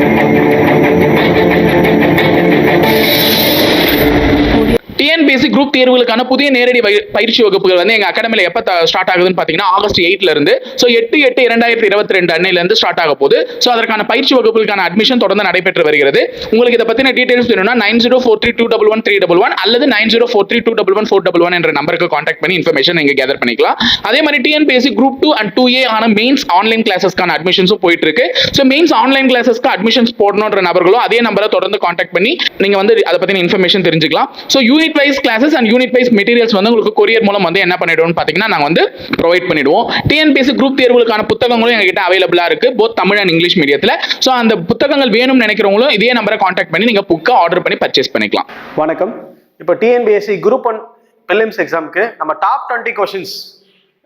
Thank you. TNPSC group தேர்வுகளுக்கான புதிய நேரடி பயிற்சி வகுப்புகள் வந்து எங்கள் அகாடமியில் எப்போ ஸ்டார்ட் ஆகுதுன்னு பார்த்தீங்கன்னா ஆகஸ்ட் எயிட்ல இருந்து. ஸோ எட்டு எட்டு இரண்டாயிரத்தி இருபத்தி ரெண்டு அன்னையிலேருந்து ஸ்டார்ட் ஆக போகுது. ஸோ அதற்கான பயிற்சி வகுப்புகளுக்கான அட்மிஷன் தொடர்ந்து நடைபெற்று வருகிறது. உங்களுக்கு இதை பற்றின டீடைல்ஸ் வேணும்னா nine zero four three two double one three double one அல்லது nine zero four three two double one four double one என்ற நம்பருக்கு காண்டாக்ட் பண்ணி இன்ஃபர்மேஷன் நீங்க கேதர் பண்ணிக்கலாம். அதே மாதிரி T N P S C group two and two A ஆன mains online கிளாஸஸ்க்கான அட்மிஷன்ஸும் போயிட்டு இருக்கு ஸோ மெயின்ஸ் ஆன்லைன் கிளாஸஸ்க்கு அட்மிஷன்ஸ் போடணுன்ற நபர்களும் அதே நம்பரை தொடர்ந்து காண்டாக்ட் பண்ணி நீங்க வந்து அதை பத்தின இன்ஃபர்மேஷன் தெரிஞ்சுக்கலாம். So unit wise classes and unit wise materials வந்து உங்களுக்கு கொரியர் மூலம் வந்து என்ன பண்ணிடுவோம்னு பார்த்தீங்கன்னா நாங்கள் வந்து ப்ரொவைட் பண்ணிடுவோம். டிஎன்பிஎஸ்சி குரூப் தேர்வுகளுக்கான புத்தகங்களும் எங்ககிட்ட அவைலபிளாக இருக்குது போத் தமிழ் அண்ட் இங்கிலீஷ் மீடியத்தில் ஸோ அந்த புத்தகங்கள் வேணும்னு நினைக்கிறவங்களும் இதே நம்பரை காண்டாக்ட் பண்ணி நீங்கள் புக்கை ஆர்டர் பண்ணி பர்ச்சேஸ் பண்ணிக்கலாம். வணக்கம். இப்போ டிஎன்பிஎஸ்சி குரூப் ஒன் பிலிம்ஸ் எக்ஸாமுக்கு நம்ம டாப் டுவெண்ட்டி கொஷின்ஸ்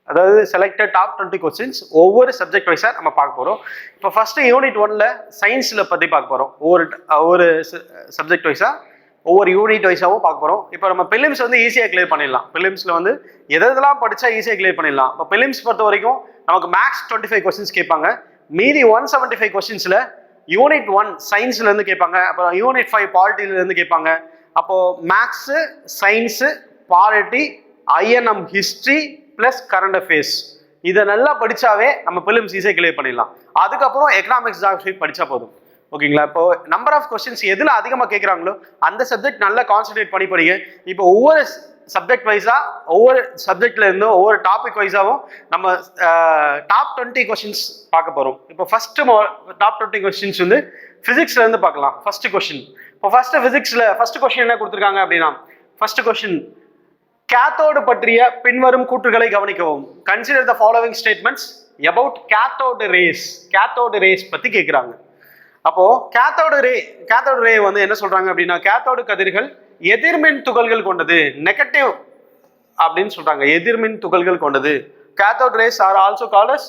அதாவது செலக்டட் டாப் டுவெண்ட்டி கொஸ்டின்ஸ் ஒவ்வொரு சப்ஜெக்ட் வைஸாக நம்ம பார்க்க போகிறோம் இப்போ ஃபஸ்ட்டு யூனிட் ஒன்ல சயின்ஸில் பற்றி பார்க்க போகிறோம் ஒவ்வொரு ஒவ்வொரு சப்ஜெக்ட் வைஸாக ஒவ்வொரு யூனிட் வைஸாகவும் பார்க்க போகிறோம் இப்போ நம்ம பிலிம்ஸ் வந்து ஈஸியாக கிளியர் பண்ணிடலாம். பிலிம்ஸில் வந்து எதெல்லாம் படித்தா ஈஸியாக கிளியர் பண்ணிடலாம். இப்போ பிலிம்ஸ் பொறுத்த வரைக்கும் நமக்கு மேக்ஸ் டுவெண்ட்டி ஃபைவ் கொஸ்டின்ஸ் கேட்பாங்க. மீதி ஒன் செவன்ட்டி ஃபைவ் கொஸ்டின்ஸில் யூனிட் ஒன் சயின்ஸ்லேருந்து கேட்பாங்க. அப்புறம் யூனிட் ஃபைவ் பாலிட்டிலேருந்து கேட்பாங்க. அப்போது maths science polity INM history plus current affairs இதை நல்லா படித்தாவே நம்ம பிலிம்ஸ் ஈஸியாக கிளியர் பண்ணிடலாம். அதுக்கப்புறம் எக்கனாமிக்ஸ் ஜாகிரபி படித்தா போதும். ஓகேங்களா? இப்போ நம்பர் ஆஃப் கொஸ்டின்ஸ் எதில் அதிகமாக கேட்குறாங்களோ அந்த சப்ஜெக்ட் நல்லா கான்சென்ட்ரேட் பண்ணி படிங்க இப்போ ஒவ்வொரு சப்ஜெக்ட் வைஸா ஒவ்வொரு சப்ஜெக்ட்ல இருந்தும் ஒவ்வொரு டாபிக் வைஸாவும் நம்ம டாப் டுவெண்ட்டி கொஸ்டின்ஸ் பார்க்க போறோம். இப்போ ஃபர்ஸ்ட் டாப் டுவெண்ட்டி கொஸ்டின்ஸ் வந்து பிசிக்ஸ்ல இருந்து பார்க்கலாம். ஃபர்ஸ்ட் கொஸ்டின் இப்போ ஃபர்ஸ்ட் பிசிக்ஸ்ல ஃபர்ஸ்ட் கொஸ்டின் என்ன கொடுத்துருக்காங்க அப்படின்னா ஃபர்ஸ்ட் கொஸ்டின் கேத்தோடு பற்றிய பின்வரும் கூற்றுகளை கவனிக்கவும். Consider the following statements about cathode rays cathode rays பத்தி கேட்குறாங்க அப்போ கேத்தோடு ரே கேத்தோடு ரே வந்து என்ன சொல்றாங்க அப்படின்னா கேத்தோடு கதிர்கள் எதிர்மின் துகள்கள் கொண்டது நெகட்டிவ் அப்படின்னு சொல்றாங்க. எதிர்மின் துகள்கள் கொண்டது. Cathode rays are also called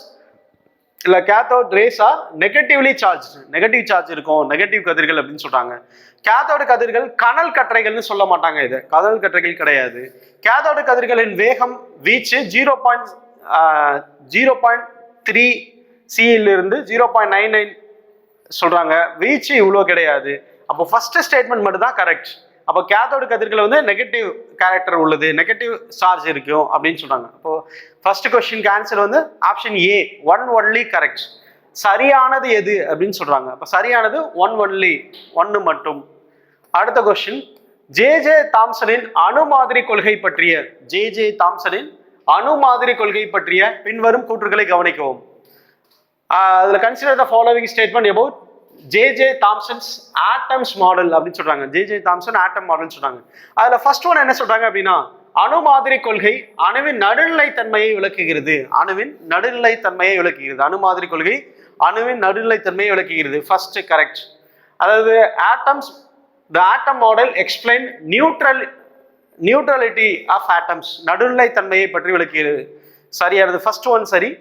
இல்ல cathode rays are negatively charge negative charge இருக்கும் நெகட்டிவ் கதிர்கள் அப்படின்னு சொல்றாங்க. கேத்தோடு கதிர்கள் கனல் கற்றைகள்னு சொல்ல மாட்டாங்க இது. கனல் கற்றைகள் கிடையாது. கேத்தோடு கதிர்களின் வேகம் வீச்சு zero point zero point three இருந்து ஜீரோ பாயிண்ட் நைன் நைன் சொல்கிறாங்க வீச்சு இவ்வளோ கிடையாது. அப்போ ஃபஸ்ட்டு ஸ்டேட்மெண்ட் மட்டும் தான் கரெக்ட் அப்போ கேத்தோடு கதிர்களை வந்து நெகட்டிவ் கேரக்டர் உள்ளது நெகட்டிவ் சார்ஜ் இருக்கும் அப்படின்னு சொல்கிறாங்க அப்போது ஃபர்ஸ்ட் கொஸ்டினுக்கு ஆன்சர் வந்து option A one only correct சரியானது எது அப்படின்னு சொல்கிறாங்க அப்போ சரியானது ஒன் ஒன்லி ஒன்னு மட்டும். அடுத்த கொஸ்டின் ஜே ஜே தாம்சனின் அணு மாதிரி கொள்கை பற்றிய ஜே ஜே தாம்சனின் அணு மாதிரி கொள்கை பற்றிய பின்வரும் கூற்றுகளை கவனிக்கவும். அதில் consider the following statement about J J Thomson's atoms model அப்படின்னு சொல்றாங்க. ஜே ஜே தாம்சன் ஆட்டம் மாடல்னு சொல்றாங்க. அதில் ஃபர்ஸ்ட் ஒன் என்ன சொல்றாங்க அப்படின்னா அணு மாதிரி கொள்கை அணுவின் நடுநிலைத்தன்மையை விளக்குகிறது. அணுவின் நடுநிலைத்தன்மையை விளக்குகிறது. அணு மாதிரி கொள்கை அணுவின் நடுநிலைத்தன்மையை விளக்குகிறது. ஃபர்ஸ்ட் கரெக்ட் அதாவது atoms the atom model explain neutral neutrality of atoms நடுநிலைத்தன்மையை பற்றி விளக்குகிறது. சரியானது ஃபர்ஸ்ட் ஒன் சரி.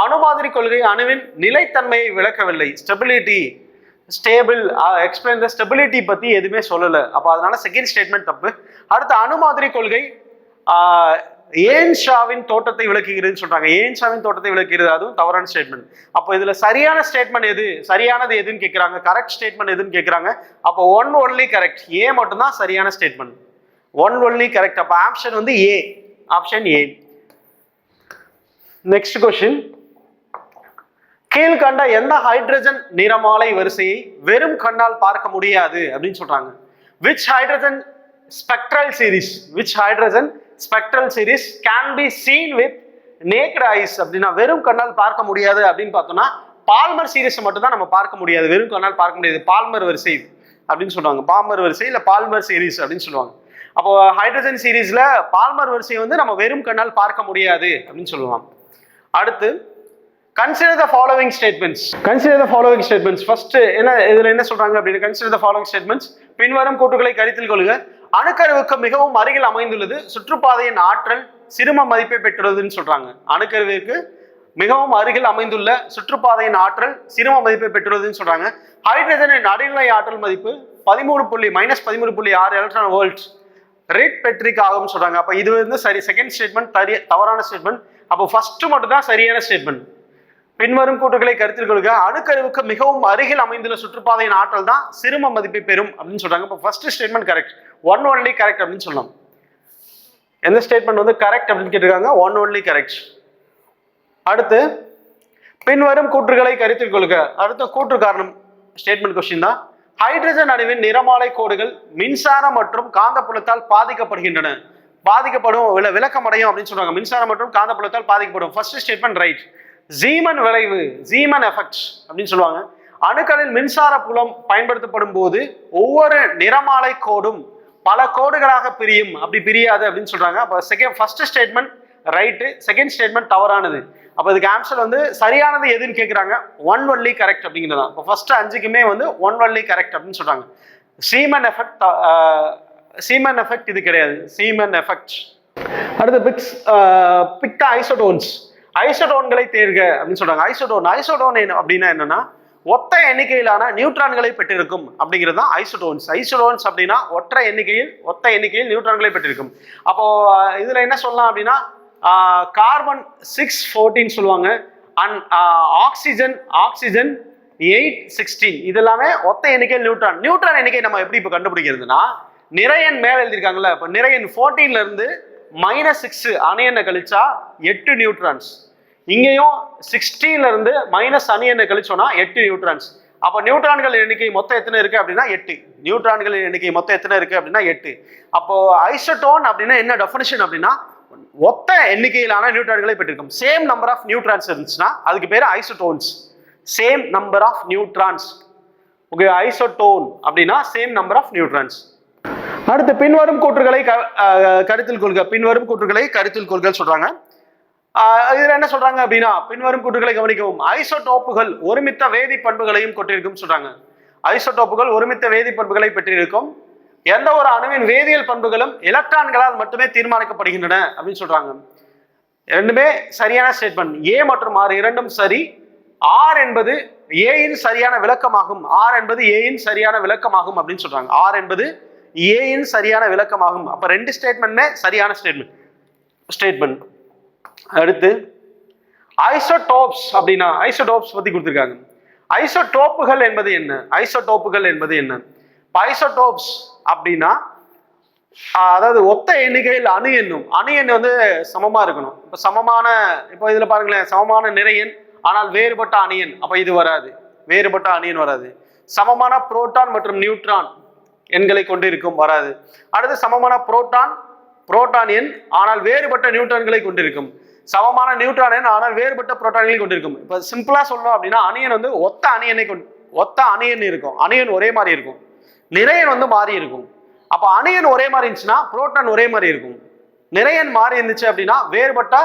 அணு மாதிரி கொள்கை அணுவின் நிலைத்தன்மையை விளக்கவில்லை. Stability stable explain the stability பத்தி எதுவுமே சொல்லலை. அப்போ அதனால செகண்ட் ஸ்டேட்மெண்ட் தப்பு. அடுத்து அணு மாதிரி கொள்கை ஏன்ஷாவின் ஏன் ஷாவின் தோட்டத்தை விளக்குகிறதுன்னு சொல்றாங்க. ஏன் ஷாவின் தோட்டத்தை விளக்குகிறது? அதுவும் தவறான ஸ்டேட்மெண்ட் அப்போ இதுல சரியான ஸ்டேட்மெண்ட் எது? சரியானது எதுன்னு கேட்குறாங்க கரெக்ட் ஸ்டேட்மெண்ட் எதுன்னு கேட்குறாங்க அப்போ ஒன் ஒன்லி கரெக்ட் ஏ மட்டும்தான் சரியான ஸ்டேட்மெண்ட் ஒன் ஒன்லி கரெக்ட் அப்போ ஆப்ஷன் வந்து A option A next question கீழ்கண்ட எந்த ஹைட்ரஜன் நிறமாலை வரிசையை வெறும் கண்ணால் பார்க்க முடியாது அப்படின்னு சொல்றாங்க. Which hydrogen spectral series which hydrogen spectral series can be seen with naked eyes அப்படின்னா வெறும் கண்ணால் பார்க்க முடியாது அப்படின்னு பார்த்தோம்னா பால்மர் சீரிஸை மட்டும் தான் நம்ம பார்க்க முடியாது. வெறும் கண்ணால் பார்க்க முடியாது. பால்மர் வரிசை அப்படின்னு சொல்லுவாங்க. பால்மர் வரிசை இல்லை பால்மர் சீரிஸ் அப்படின்னு சொல்லுவாங்க. அப்போ ஹைட்ரஜன் சீரிஸ்ல பால்மர் வரிசையை வந்து நம்ம வெறும் கண்ணால் பார்க்க முடியாது அப்படின்னு சொல்லுவாங்க அடுத்து consider the following statements consider the following statements first என்ன இதுல என்ன சொல்றாங்க அப்படின்னு கன்சிடர் த ஃபாலோவிங் ஸ்டேட்மெண்ட்ஸ் பின்வரும் கூட்டுகளை கருத்தில் கொள்க. அணுக்கருவுக்கு மிகவும் அருகில் அமைந்துள்ளது. சுற்றுப்பாதையின் ஆற்றல் சிறும மதிப்பை பெற்றுள்ளதுன்னு சொல்றாங்க. அணுக்கருவிற்கு மிகவும் அருகில் அமைந்துள்ள சுற்றுப்பாதையின் ஆற்றல் சிறும மதிப்பை பெற்றுள்ளதுன்னு சொல்றாங்க. ஹைட்ரஜனின் நடுநிலை ஆற்றல் மதிப்பு பதிமூணு புள்ளி மைனஸ் பதிமூணு புள்ளி ஆறு எலக்ட்ரான் வேர்ல்ட் ரெட் பெட்ரிக் ஆகும்னு சொல்றாங்க. அப்ப இது வந்து சரி செகண்ட் ஸ்டேட்மெண்ட் தவறான ஸ்டேட்மெண்ட் அப்போ ஃபர்ஸ்ட் மட்டும் தான் சரியான ஸ்டேட்மெண்ட் பின்வரும் கூற்றுகளை கருத்தில் கொள்க. அணுக்கருவுக்கு மிகவும் அருகில் அமைந்துள்ள சுற்றுப்பாதையின் ஆற்றல் தான் சிறும மதிப்பை பெறும் அப்படின்னு சொல்றாங்க. இப்போ first statement correct one only correct அப்படின்னு சொல்லலாம் எந்த ஸ்டேட்மெண்ட் வந்து கரெக்ட் அப்படின்னு கேட்டிருக்காங்க? ஒன் ஒன்லி கரெக்ட் அடுத்து பின்வரும் கூற்றுகளை கருத்தில் கொள்க. அடுத்த கூற்று காரணம் ஸ்டேட்மெண்ட் கொஸ்டின் தான். ஹைட்ரஜன் அணுவின் நிறமாலை கோடுகள் மின்சாரம் மற்றும் காந்தப்புலத்தால் பாதிக்கப்படுகின்றன. பாதிக்கப்படும் விளக்கமடையும் அப்படின்னு சொல்றாங்க. மின்சாரம் மற்றும் காந்தப்புலத்தால் பாதிக்கப்படும். ஃபர்ஸ்ட் ஸ்டேட்மெண்ட் ரைட் ஜீமன் விளைவு ஜீமன் எஃபெக்ட் அப்படின்னு சொல்லுவாங்க. அணுக்களில் மின்சார புலம் பயன்படுத்தப்படும் போது ஒவ்வொரு நிறமாலை கோடும் பல கோடுகளாக பிரியும். அப்படி பிரியாது அப்படின்னு சொல்றாங்க. அப்போ second first statement right second statement தவறானது. அப்போ இதுக்கு ஆன்சர் வந்து சரியானது எதுன்னு கேட்குறாங்க ஒன் ஒன்லி கரெக்ட் அப்படிங்கிறது தான். இப்போ ஃபர்ஸ்ட் அஞ்சுக்குமே வந்து ஒன் ஒன்லி கரெக்ட் அப்படின்னு சொல்றாங்க. சீமன் எஃபெக்ட் சீமன் எஃபெக்ட் இது கிடையாது. சீமன் எஃபெக்ட் அடுத்து பிக்ஸ் பிக்டா ஐசோடோன்ஸ் ஐசோடோன்களை தேர்க அப்படின்னு சொல்றாங்க. ஐசோடோன் ஐசோடோன் அப்படின்னா என்னன்னா ஒத்த எண்ணிக்கையிலான நியூட்ரான்களை பெற்றிருக்கும் அப்படிங்கிறது தான் ஐசோடோன்ஸ். ஐசோடோன்ஸ் அப்படின்னா ஒற்றை எண்ணிக்கையில் ஒத்த எண்ணிக்கையில் நியூட்ரான்களை பெற்றிருக்கும். அப்போ இதுல என்ன சொல்லலாம் அப்படின்னா கார்பன் சிக்ஸ் ஃபோர்டீன் சொல்லுவாங்க. And oxygen oxygen eight sixteen. இது எல்லாமே ஒத்த எண்ணிக்கையில் நியூட்ரான். நியூட்ரான் எண்ணிக்கை நம்ம எப்படி இப்போ கண்டுபிடிக்கிறதுனா நிறையன் மேல எழுதியிருக்காங்கல்ல இப்போ நிறையன் ஃபோர்டீன்ல இருந்து மைனஸ் சிக்ஸ் அணையனை கழிச்சா எட்டு நியூட்ரான்ஸ். இங்கேயும் சிக்ஸ்டீன்ல இருந்து மைனஸ் அணியனை கழிச்சோம்னா எட்டு நியூட்ரான்ஸ் அப்போ நியூட்ரான்கள் எண்ணிக்கை மொத்தம் எத்தனை இருக்கு அப்படின்னா எட்டு. நியூட்ரான்கள் எண்ணிக்கை மொத்தம் எத்தனை இருக்கு அப்படின்னா எட்டு. அப்போ ஐசோட்டோன் அப்படின்னா என்ன டெஃபினிஷன் அப்படின்னா ஒத்த எண்ணிக்கையிலான நியூட்ரான்களை பெற்றிருக்கும். சேம் நம்பர் ஆஃப் நியூட்ரான்ஸ் இருந்துச்சுன்னா அதுக்கு பேர் isotones same number of neutrons okay isotone அப்படின்னா சேம் நம்பர் ஆஃப் நியூட்ரான்ஸ் அடுத்து பின்வரும் கூற்றுகளை க- கருத்தில் கொள்க. பின்வரும் கூற்றுகளை கருத்தில் கொள்கள் சொல்றாங்க. இதில் என்ன சொல்றாங்க அப்படின்னா பின்வரும் கூற்றுகளை கவனிக்கவும். ஐசோடோப்புகள் ஒருமித்த வேதி பண்புகளையும் கொண்டிருக்கும் சொல்றாங்க. ஐசோடோப்புகள் ஒருமித்த வேதி பண்புகளை பெற்றிருக்கும். எந்த ஒரு அணுவின் வேதியியல் பண்புகளும் எலக்ட்ரான்களால் மட்டுமே தீர்மானிக்கப்படுகின்றன அப்படின்னு சொல்றாங்க. ரெண்டுமே சரியான ஸ்டேட்மெண்ட் ஏ மற்றும் ஆர் இரண்டும் சரி. ஆர் என்பது ஏயின் சரியான விளக்கமாகும். ஆர் என்பது ஏயின் சரியான விளக்கமாகும் அப்படின்னு சொல்றாங்க. ஆர் என்பது ஏயின் சரியான விளக்கமாகும். அப்ப ரெண்டு ஸ்டேட்மெண்ட்மே சரியான ஸ்டேட்மெண்ட் ஸ்டேட்மெண்ட் அடுத்து ஐசோடோப்ஸ் அப்படின்னா ஐசோடோப்ஸ் பத்தி கொடுத்துருக்காங்க. ஐசோடோப்புகள் என்பது என்ன? ஐசோடோப்புகள் என்பது என்ன? ஐசோடோப்ஸ் அப்படின்னா அதாவது ஒத்த எண்ணிக்கையில் அணு எண்ணும். அணு எண் வந்து சமமா இருக்கணும். இப்போ சமமான இப்போ இதுல பாருங்களேன் சமமான நிறையன் ஆனால் வேறுபட்ட அணியன் அப்ப இது வராது. வேறுபட்ட அணியன் வராது. சமமான புரோட்டான் மற்றும் நியூட்ரான் எண்களை கொண்டிருக்கும் வராது. அடுத்து சமமான புரோட்டான் புரோட்டான் எண் ஆனால் வேறுபட்ட நியூட்ரான்களை கொண்டிருக்கும் சமமான நியூட்ரான் ஆனால் வேறுபட்ட புரோட்டான்களை கொண்டிருக்கும். இப்போ சிம்பிளா சொல்லணும் அப்படின்னா அணியன் வந்து ஒத்த அணியனை கொண்டு ஒத்த அணியன் இருக்கும். அணியன் ஒரே மாதிரி இருக்கும். நிறையன் வந்து மாறி இருக்கும். அப்போ அணியன் ஒரே மாதிரி இருந்துச்சுன்னா புரோட்டான் ஒரே மாதிரி இருக்கும். நிறையன் மாறி இருந்துச்சு அப்படின்னா வேறுபட்ட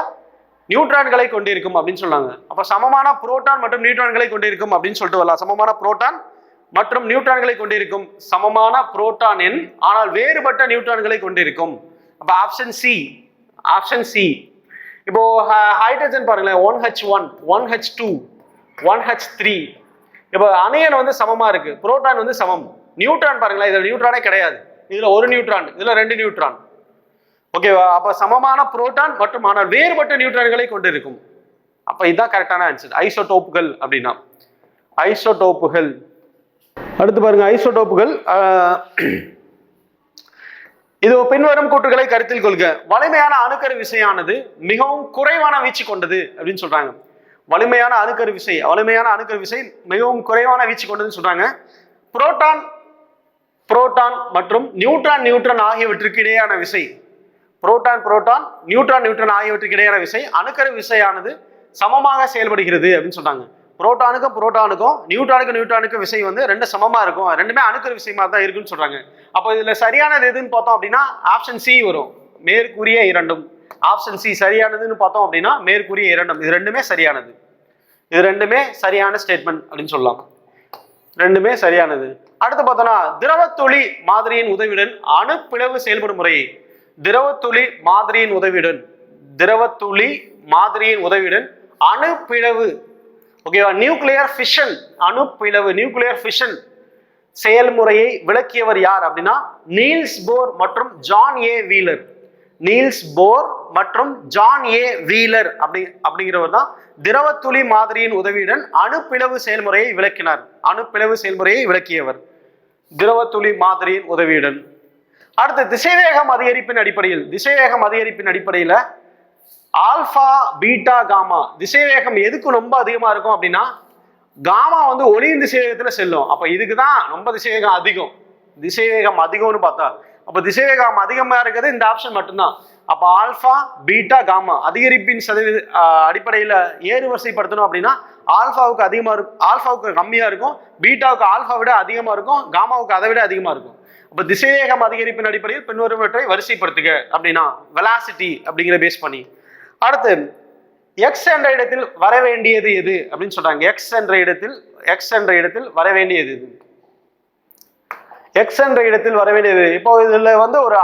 நியூட்ரான்களை கொண்டிருக்கும் அப்படின்னு சொன்னாங்க அப்போ சமமான புரோட்டான் மற்றும் நியூட்ரான்களை கொண்டிருக்கும் அப்படின்னு சொல்லிட்டு வரலாம். சமமான புரோட்டான் மற்றும் நியூட்ரான்களை கொண்டிருக்கும். சமமான புரோட்டான் எண் ஆனால் வேறுபட்ட நியூட்ரான்களை கொண்டிருக்கும். அப்போ ஆப்ஷன் சி ஆப்ஷன் சி இப்போ ஹைட்ரஜன் பாருங்களேன் one H one one H two one H three இப்போ அணையன் வந்து சமமா இருக்கு புரோட்டான் வந்து சமம். நியூட்ரான் பாருங்களேன் இதுல நியூட்ரானே கிடையாது. இதுல ஒரு நியூட்ரான் இதுல ரெண்டு நியூட்ரான் ஓகேவா அப்ப சமமான புரோட்டான் மற்றும் ஆனால் வேறுபட்ட நியூட்ரான்களை கொண்டிருக்கும். அப்ப இதுதான் கரெக்டான ஆன்சர் ஐசோடோப்புகள் அப்படின்னா. ஐசோடோப்புகள் அடுத்து பாருங்க ஐசோடோப்புகள் இது பின்வரும் கூற்றுகளை கருத்தில் கொள்க. வலிமையான அணுக்கரு விசையானது மிகவும் குறைவான வீச்சு கொண்டது அப்படின்னு சொல்றாங்க. வலிமையான அணுக்கரு விசை வலிமையான அணுக்கரு விசை மிகவும் குறைவான வீச்சு கொண்டதுன்னு சொல்றாங்க. புரோட்டான் புரோட்டான் மற்றும் நியூட்ரான் நியூட்ரான் ஆகியவற்றுக்கு இடையான விசை. புரோட்டான் புரோட்டான் நியூட்ரான் நியூட்ரான் ஆகியவற்றுக்கு இடையான விசை அணுக்கரு விசையானது சமமாக செயல்படுகிறது அப்படின்னு சொல்றாங்க. புரோட்டானுக்கும் புரோட்டானுக்கும் நியூட்ரானுக்கும் நியூட்ரானுக்கும் விசை வந்து ரெண்டு சமமாக இருக்கும். ரெண்டுமே அணுக்கிற விஷயமா தான் இருக்குன்னு சொல்கிறாங்க அப்போ இதில் சரியானது எதுன்னு பார்த்தோம் அப்படின்னா ஆப்ஷன் சி வரும். மேற்கூறிய இரண்டும். ஆப்ஷன் சி சரியானதுன்னு பார்த்தோம் அப்படின்னா மேற்கூறிய இரண்டும். இது ரெண்டுமே சரியானது. இது ரெண்டுமே சரியான ஸ்டேட்மெண்ட் அப்படின்னு சொல்லலாம். ரெண்டுமே சரியானது. அடுத்து பார்த்தோம்னா திரவத்துளி மாதிரியின் உதவியுடன் அணுப்பிளவு செயல்படும் முறையை திரவத்துளி மாதிரியின் உதவியுடன் திரவத்துளி மாதிரியின் உதவியுடன் அணுப்பிளவு ஓகேவா நியூக்ளியர் ஃபிஷன் அணு பிளவு நியூக்ளியர் ஃபிஷன் செயல்முறையை விளக்கியவர் யார் அப்படின்னா நீல்ஸ் போர் மற்றும் John A Wheeler. Niels Bohr மற்றும் ஜான் ஏ வீலர் அப்படி அப்படிங்கிறவர் தான் திரவத்துளி மாதிரியின் உதவியுடன் அணுப்பிளவு செயல்முறையை விளக்கினார். அணுப்பிளவு செயல்முறையை விளக்கியவர். திரவத்துளி மாதிரியின் உதவியுடன். அடுத்து திசைவேகம் அதிகரிப்பின் அடிப்படையில் திசைவேகம் அதிகரிப்பின் அடிப்படையில் ஆல்பா பீட்டா காமா. திசைவேகம் எதுக்கு ரொம்ப அதிகமா இருக்கும் அப்படின்னா காமா வந்து ஒளியின் திசைவேகத்துல செல்லும். அப்ப இதுக்கு தான் ரொம்ப திசைவேகம் அதிகம். திசைவேகம் அதிகம்னு பார்த்தா அப்ப திசைவேகம் அதிகமா இருக்கிறது இந்த ஆப்ஷன் மட்டும்தான். அப்ப ஆல்பா பீட்டா காமா. அதிகரிப்பின் சதவீத அடிப்படையில் அடிப்படையில ஏறு வரிசைப்படுத்தணும் அப்படின்னா ஆல்பாவுக்கு அதிகமா இருக்கும் ஆல்பாவுக்கு கம்மியா இருக்கும் பீட்டாவுக்கு ஆல்பா விட அதிகமா இருக்கும் காமாவுக்கு அதை விட அதிகமா இருக்கும். அப்ப திசைவேகம் அதிகரிப்பின் அடிப்படையில் பின்வருவற்றை வரிசைப்படுத்துக அப்படின்னா வெலாசிட்டி அப்படிங்கிற பேஸ் பண்ணி அடுத்து எக்ஸ் என்ற இடத்தில் வர வேண்டியது எது? அப்படின்னு சொல்றாங்க. எக்ஸ் என்ற இடத்தில் எக்ஸ் என்ற இடத்தில் வர வேண்டியது எது? எக்ஸ் என்ற இடத்தில் வர வேண்டியது இப்போ இதுல வந்து ஒரு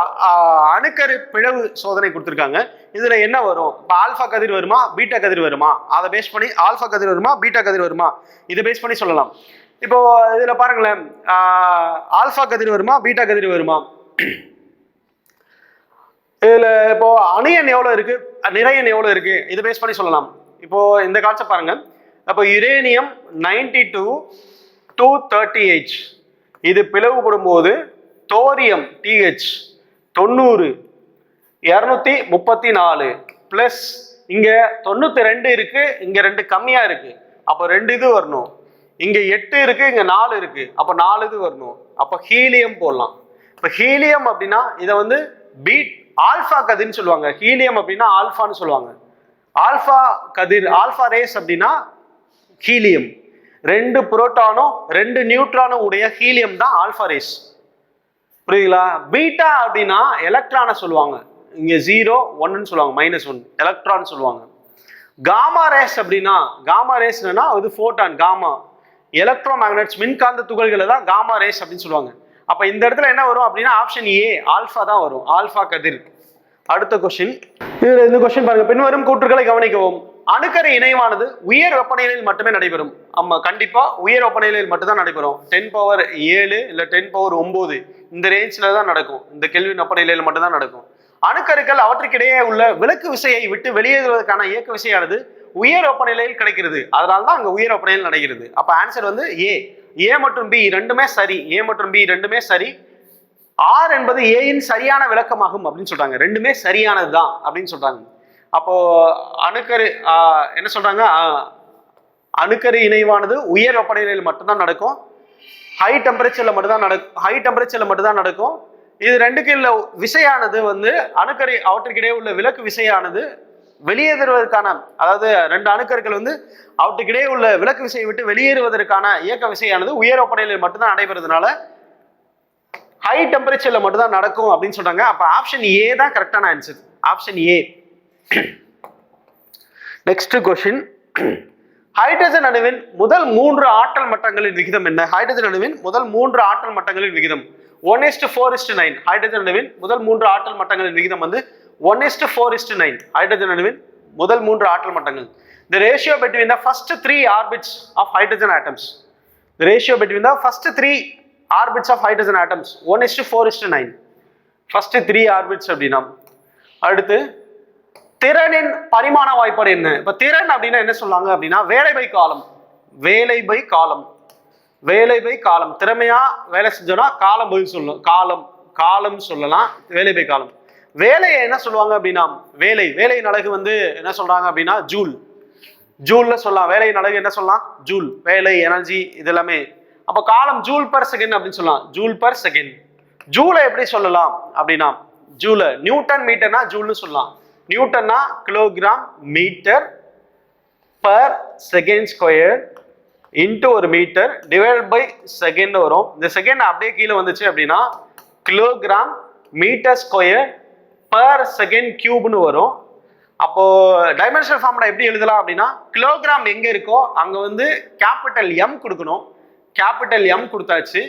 அணுக்கரு பிளவு சோதனை கொடுத்துருக்காங்க. இதுல என்ன வரும்? இப்போ ஆல்பா கதிர் வருமா? பீட்டா கதிர் வருமா? அதை பேஸ் பண்ணி ஆல்பா கதிர் வருமா? பீட்டா கதிர் வருமா? இதை பேஸ் பண்ணி சொல்லலாம். இப்போ இதுல பாருங்களேன். ஆல்ஃபா ஆல்பா கதிர் வருமா? பீட்டா கதிர் வருமா? இதுல இப்போ அணியன் எவ்வளவு இருக்கு? நிறையன் எவ்வளவு இருக்கு? இதை பேஸ் பண்ணி சொல்லலாம். இப்போ இந்த கான்செப்ட் பாருங்க. அப்போ uranium ninety two two thirty H இது பிளவுபடும் போது தோரியம் டிஹெச் தொண்ணூறு இரநூத்தி முப்பத்தி நாலு ப்ளஸ் இங்க தொண்ணூத்தி ரெண்டு இருக்கு இங்க ரெண்டு கம்மியா இருக்கு. அப்போ ரெண்டு இது வரணும். இங்க எட்டு இருக்கு இங்க நாலு இருக்கு. அப்போ நாலு இது வரணும். அப்போ ஹீலியம் போடலாம். இப்போ ஹீலியம் அப்படின்னா இதை வந்து பீட் ஆல்ஃபா கதிர்னு சொல்லுவாங்க. ஹீலியம் அப்படின்னா ஆல்ஃபான்னு சொல்லுவாங்க. ஆல்ஃபா கதிர் ஆல்ஃபா ரேஸ் அப்படின்னா ஹீலியம். ரெண்டு புரோட்டானும் ரெண்டு நியூட்ரானும் உடைய ஹீலியம் தான் ஆல்ஃபா ரேஸ். புரியுதுங்களா? பீட்டா அப்படின்னா எலக்ட்ரானை சொல்லுவாங்க. இங்கே ஜீரோ ஒன்னுன்னு சொல்லுவாங்க மைனஸ் ஒன் எலக்ட்ரான் சொல்லுவாங்க. காமா ரேஸ் அப்படின்னா காமா ரேஸ்னா அது ஃபோட்டான் காமா. எலக்ட்ரோ மேக்னட்ஸ் மின்காந்த துகள்களை தான் காமா ரேஸ் அப்படின்னு சொல்லுவாங்க. அப்ப இந்த இடத்துல என்ன வரும் அப்படின்னா ஆப்ஷன் ஏ ஆல்ஃபா தான் வரும். ஆல்ஃபா கதிர். அடுத்த கொஸ்டின் இதுல இந்த கொஸ்டின் பாருங்க. பின்வரும் கூற்றுகளை கவனிக்கவும். அணுக்கரு இணைவானது உயர் வெப்பநிலையில் மட்டுமே நடைபெறும். ஆமா கண்டிப்பா உயர் வெப்பநிலையில் மட்டும்தான் நடைபெறும். டென் பவர் ஏழு இல்ல டென் பவர் ஒன்பது இந்த ரேஞ்சில தான் நடக்கும். இந்த கேள்வி வெப்பநிலையில் மட்டும்தான் நடக்கும். அணுக்கருக்கள் அவற்றுக்கிடையே உள்ள விலக்கு விசையை விட்டு வெளியேறுவதற்கான இயக்க விசையானது உயர் வெப்பநிலையில் கிடைக்கிறது. அதனால தான் அங்க உயர் வெப்பநிலையில் நடக்கிறது அப்ப ஆன்சர் வந்து ஏ ஏ மற்றும் பி ரெண்டுமே சரி ஏ மற்றும் பி ரெண்டுமே சரி. ஆர் என்பது ஏயின் சரியான விளக்கமாகும் அப்படின்னு சொல்றாங்க. ரெண்டுமே சரியானது தான் அப்படின்னு சொல்றாங்க. அப்போ அணுக்கரு என்ன சொல்றாங்க? அணுக்கரு இணைவானது உயர் வெப்பநிலையில் மட்டும்தான் நடக்கும். ஹை டெம்பரேச்சர்ல மட்டும்தான் நடக்கும் ஹை டெம்பரேச்சர்ல மட்டும்தான் நடக்கும். இது ரெண்டுக்கு இல்லை விசையானது வந்து அணுக்கரு அவற்றுக்கிடையே உள்ள விளக்கு விசையானது வெளியேறுவதற்கான அதாவது ரெண்டு அணுக்கருக்கள் வந்து அவற்றுக்கிடையே உள்ள விளக்கு விசையை விட்டு வெளியேறுவதற்கான இயக்க விசையானது உயர் வெப்பநிலையில் மட்டும்தான் நடைபெறதுனால ஹை டெம்பரேச்சர்ல மட்டும்தான் நடக்கும் அப்படின்னு சொல்றாங்க. அப்ப ஆப்ஷன் ஏ தான் கரெக்டான answer option A next question hydrogen அணுவின் முதல் மூன்று ஆற்றல் மட்டங்களின் விகிதம் என்ன? ஹைட்ரஜன் அணுவின் முதல் மூன்று ஆற்றல் மட்டங்களின் விகிதம். One is to four is to nine hydrogen அணுவின் முதல் மூன்று ஆற்றல் மட்டங்களின் விகிதம் வந்து one is to four is to nine hydrogen அணுவின் முதல் மூன்று ஆற்றல் மட்டங்கள். The ratio between the first three orbits of hydrogen atoms. The ratio between the first three orbits of hydrogen atoms 1 is four 4 is to 9 first three orbits அப்படின்னா அடுத்து திறனின் பரிமாண வாய்ப்பாடு என்ன? இப்போ திறன் அப்படின்னா என்ன சொல்லுவாங்க அப்படின்னா வேலை பை காலம். வேலை பை காலம். வேலை பை காலம். திறமையா வேலை செஞ்சோன்னா காலம் பதில் சொல்லணும் காலம் காலம் சொல்லலாம். வேலை பை காலம். வேலையை என்ன சொல்லுவாங்க அப்படின்னா வேலை வேலையின் அழகு வந்து என்ன சொல்றாங்க அப்படின்னா ஜூல். ஜூல்ல சொல்லலாம். வேலையின் அழகு என்ன சொல்லலாம்? ஜூல். வேலை எனர்ஜி இது எல்லாமே அப்போ காலம் ஜூல் பர் செகண்ட் அப்படின்னு சொல்லலாம். Joule per second. ஜூலை எப்படி சொல்லலாம் அப்படின்னா ஜூல. நியூட்டன் மீட்டர்னா ஜூல்னு சொல்லலாம். நியூட்டன்னா kilogram metre per second square into ஒரு மீட்டர் டிவைட் பை செகண்ட் வரும். இந்த செகண்ட் அப்படியே கீழே வந்துச்சு அப்படின்னா kilogram metre square per second கியூப்னு வரும். அப்போ டைமென்ஷனல் ஃபார்முலா எப்படி எழுதலாம் அப்படின்னா கிலோகிராம் எங்க இருக்கோ அங்க வந்து கேபிட்டல் எம் கொடுக்கணும். கேபிட்டல் எம் கொடுத்தாச்சு.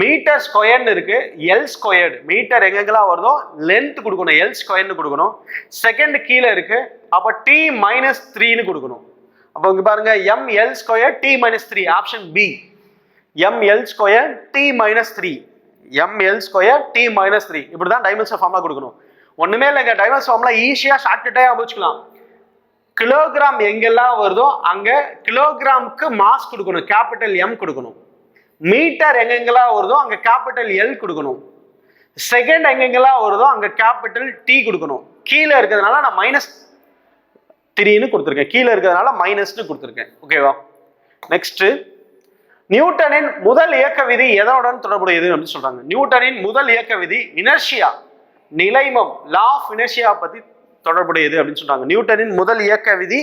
மீட்டர் ஸ்கொயர்னு இருக்கு எல் ஸ்கொயர்டு மீட்டர் எங்கெங்கெல்லாம் வருதோ லென்த் கொடுக்கணும் எல் ஸ்கொயர்னு கொடுக்கணும். செகண்ட் கீழே இருக்கு அப்போ டி மைனஸ் த்ரீன்னு கொடுக்கணும். அப்போ இங்க பாருங்க M L square T minus three option B M L square T minus three M L square T minus three இப்படி தான் டைமென்ஷன் ஃபார்மாக கொடுக்கணும். ஒண்ணுமே இல்லைங்க டைவர்ஸ் ஃபார்ம்ல ஈஸியா ஷார்ட்கட்டே அமைச்சுக்கலாம். கிலோகிராம் எங்கெல்லாம் வருதோ அங்க கிலோகிராமுக்கு மாஸ் கொடுக்கணும் கேபிட்டல் எம் கொடுக்கணும். மீட்டர் எங்கெங்கெல்லாம் வருதோ அங்க கேபிட்டல் எல் கொடுக்கணும். செகண்ட் எங்கெங்கெல்லாம் வருதோ அங்க கேபிட்டல் டி கொடுக்கணும். கீழே இருக்கிறதுனால நான் மைனஸ் த்ரீன்னு கொடுத்துருக்கேன். கீழே இருக்கிறதுனால மைனஸ்னு கொடுத்துருக்கேன். ஓகேவா நெக்ஸ்ட் நியூட்டனின் முதல் இயக்க விதி எதனுடன் தொடர்புடையது அப்படின்னு சொல்றாங்க. நியூட்டனின் முதல் இயக்க விதி இனர்ஷியா. நிலைமம் லா ஆஃப் இனர்ஷியா பத்தி தொடர்புடையது அப்படின்னு சொல்றாங்க. நியூட்டனின் முதல் இயக்க விதி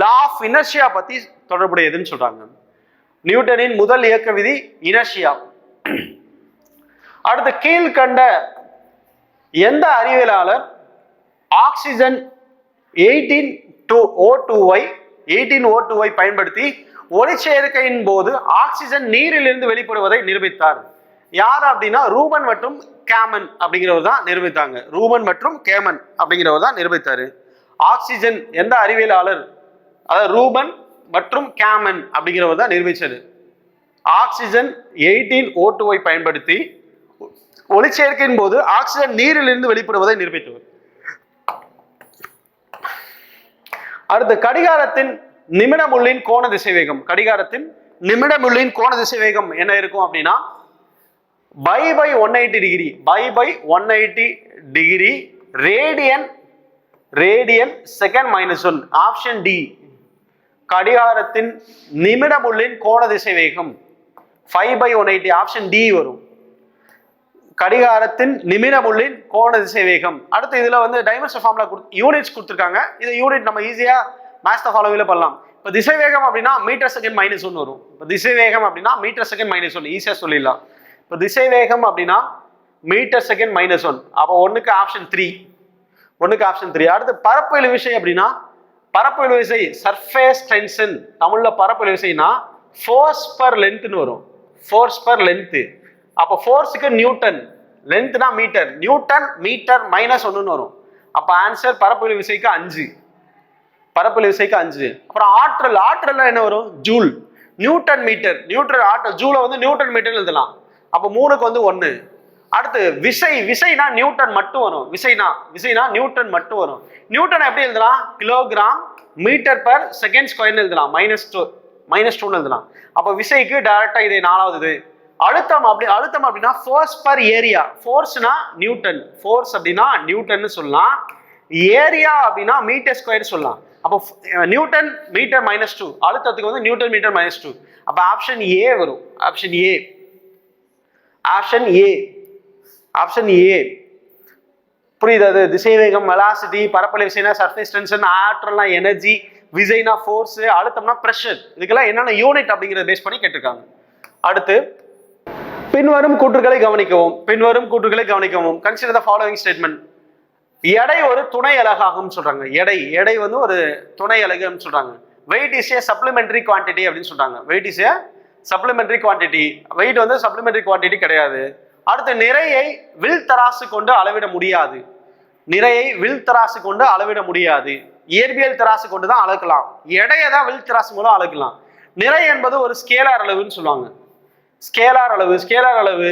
லா ஆஃப் இனர்ஷியா பத்தி தொடர்புடையதுன்னு சொல்றாங்க. நியூட்டனின் முதல் இயக்க விதி இனர்ஷியா அடுத்து கீழ்கண்ட எந்த அறிவியலாளர் ஆக்சிஜன் எயிட்டீன் டூ ஓ டூவை எயிட்டீன் ஓ டூவை பயன்படுத்தி ஒளிச்சேர்க்கையின் போது ஆக்சிஜன் நீரிலிருந்து வெளிப்படுவதை நிரூபித்தார். யார் அப்படின்னா ரூபன் மற்றும் கேமன் அப்படிங்கிறவர் தான் நிரூபித்தாங்க. ரூபன் மற்றும் கேமன் அப்படிங்கிறவர் தான் நிரூபித்தார். ஆக்சிஜன் எந்த அறிவியலாளர்? அதாவது ரூபன் மற்றும் கேமன் அப்படிங்கிறவர் தான் நிரூபித்தது ஆக்சிஜன் எயிட்டீன் ஓட்டுவை பயன்படுத்தி ஒளிச்சேர்க்கையின் போது ஆக்சிஜன் நீரிலிருந்து வெளிப்படுவதை நிரூபித்தவர். அடுத்து கடிகாரத்தின் நிமிடமுள்ளின் கோண திசைவேகம். கடிகாரத்தின் நிமிடமுள்ளின் கோண திசைவேகம் என்ன இருக்கும் அப்படின்னா pi pi one eighty degree pi pi one eighty degree radian radian second minus one option D கடிகாரத்தின் நிமிடமுள்ளின் கோண திசைவேகம். Five pi one eighty option D வரும். கடிகாரத்தின் நிமிடமுள்ளின் கோண திசைவேகம். அடுத்து இதில் வந்து டைமென்ஷன் கொடுத்து யூனிட்ஸ் கொடுத்துருக்காங்க. இது யூனிட் நம்ம ஈஸியாக மேஸ்த ஃபாலோவில் பண்ணலாம். இப்போ திசை வேகம் அப்படின்னா மீட்டர் செகண்ட் மைனஸ் ஒன்று வரும். இப்போ திசை வேகம் அப்படின்னா மீட்டர் செகண்ட் மைனஸ் ஒன்று ஈஸியாக சொல்லிடலாம். இப்போ திசைவேகம் அப்படின்னா மீட்டர் செகண்ட் மைனஸ் ஒன் அப்போ ஒன்றுக்கு ஆப்ஷன் த்ரீ ஒன்றுக்கு ஆப்ஷன் த்ரீ அடுத்து பரப்பு இழுவிசை அப்படின்னா பரப்பு இழுவிசை சர்ஃபேஸ் டென்ஷன் தமிழில் பரப்பு இழுவிசைனா ஃபோர்ஸ் பர் லென்த்னு வரும். ஃபோர்ஸ் பர் லென்த்து அப்போ ஃபோர்ஸுக்கு நியூட்டன் லென்த்னா மீட்டர் நியூட்டன் மீட்டர் மைனஸ் ஒன்றுன்னு வரும். அப்போ ஆன்சர் பரப்பு விசைக்கு அஞ்சு. பரப்பு விசைக்கு அஞ்சு. அப்புறம் ஆற்றல். ஆற்றல் என்ன வரும்? ஜூல். நியூட்டன் மீட்டர் நியூட்டன் ஆற்றல். ஜூலை வந்து நியூட்டன் மீட்டர் எழுதலாம். அப்போ மூணுக்கு வந்து ஒன்று அடுத்து விசை விசைனா நியூட்டன் மட்டும் வரும். விசைனா விசைனா நியூட்டன் மட்டும் வரும். நியூட்டன் எப்படி எழுதலாம்? கிலோகிராம் மீட்டர் பர் செகண்ட் ஸ்கொயர்னு எழுதலாம். மைனஸ் டூ மைனஸ் டூன்னு எழுதலாம். அப்போ விசைக்கு டேரெக்டாக இது நாலாவது இது. அழுத்தம் அப்படி அழுத்தம் அப்படின்னா ஃபோர்ஸ் பர் ஏரியா ஃபோர்ஸ்னா நியூட்டன். ஃபோர்ஸ் அப்படின்னா நியூட்டன்னு சொல்லலாம். ஏரியா அப்படின்னா மீட்டர் ஸ்கொயர் சொல்லலாம். அப்போ நியூட்டன் மீட்டர் மைனஸ் டூ அழுத்தத்துக்கு வந்து நியூட்டன் மீட்டர் மைனஸ் டூ அப்போ ஆப்ஷன் ஏ வரும். Option A option A option A புரியுது? அது திசைவேகம் வெலாசிட்டி பரப்பளை விசைனா சர்ஃபேஸ் டென்ஷன் ஆற்றல்னா எனர்ஜி விசைனா ஃபோர்ஸ் அழுத்தம்னா ப்ரெஷர் இதுக்கெல்லாம் என்னென்ன யூனிட் அப்படிங்கிறத பேஸ் பண்ணி கேட்டிருக்காங்க. அடுத்து பின்வரும் கூற்றுகளை கவனிக்கவும். பின்வரும் கூற்றுகளை கவனிக்கவும். கன்சிடர் த ஃபாலோவிங் ஸ்டேட்மெண்ட் எடை ஒரு துணை அலகாகும் சொல்றாங்க. எடை எடை வந்து ஒரு துணை அலகுன்னு சொல்றாங்க. Weight is a supplementary quantity அப்படின்னு சொல்றாங்க. Weight is a supplementary quantity weight வந்து சப்ளிமெண்டரி குவான்டிட்டி கிடையாது. அடுத்து நிறையை வில் தராசு கொண்டு அளவிட முடியாது. நிறையை வில் தராசு கொண்டு அளவிட முடியாது. இயற்பியல் தராசு கொண்டு தான் அளக்கலாம். எடையை தான் வில் தராசு மூலம் அளக்கலாம். நிறை என்பது ஒரு ஸ்கேலார் அளவுன்னு சொல்லுவாங்க. ஸ்கேலார் அளவு ஸ்கேலார் அளவு.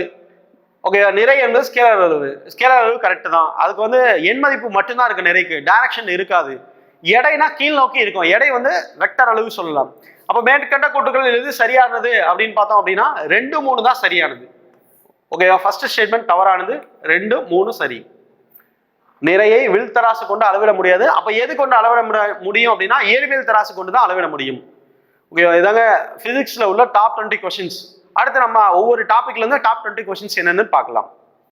ஓகே நிறை என்பது ஸ்கேலார் அளவு. ஸ்கேலார் அளவு கரெக்ட் தான். அதுக்கு வந்து எண் மதிப்பு மட்டும்தான் இருக்கு நிறைக்கு. டைரக்ஷன் இருக்காது. எடைனா கீழ் நோக்கி இருக்கும். எடை வந்து வெக்டர் அளவு சொல்லலாம். அப்போ மேற்கண்ட கூட்டுகள் எது சரியானது அப்படின்னு பார்த்தோம் அப்படின்னா ரெண்டு மூணு தான் சரியானது. ஓகேவா ஃபர்ஸ்ட் ஸ்டேட்மெண்ட் தவறானது. ரெண்டு மூணு சரி. நிறையை வில் தராசு கொண்டு அளவிட முடியாது. அப்போ எது கொண்டு அளவிட முடியும் அப்படின்னா இயற்பியல் தராசு கொண்டு தான் அளவிட முடியும். ஓகேவா இதாங்க ஃபிசிக்ஸில் உள்ள டாப் டுவெண்ட்டி கொஷின்ஸ் அடுத்து நம்ம ஒவ்வொரு டாப்பிக்லேருந்து டாப் டுவெண்ட்டி கொஷின்ஸ் என்னென்னு பார்க்கலாம்.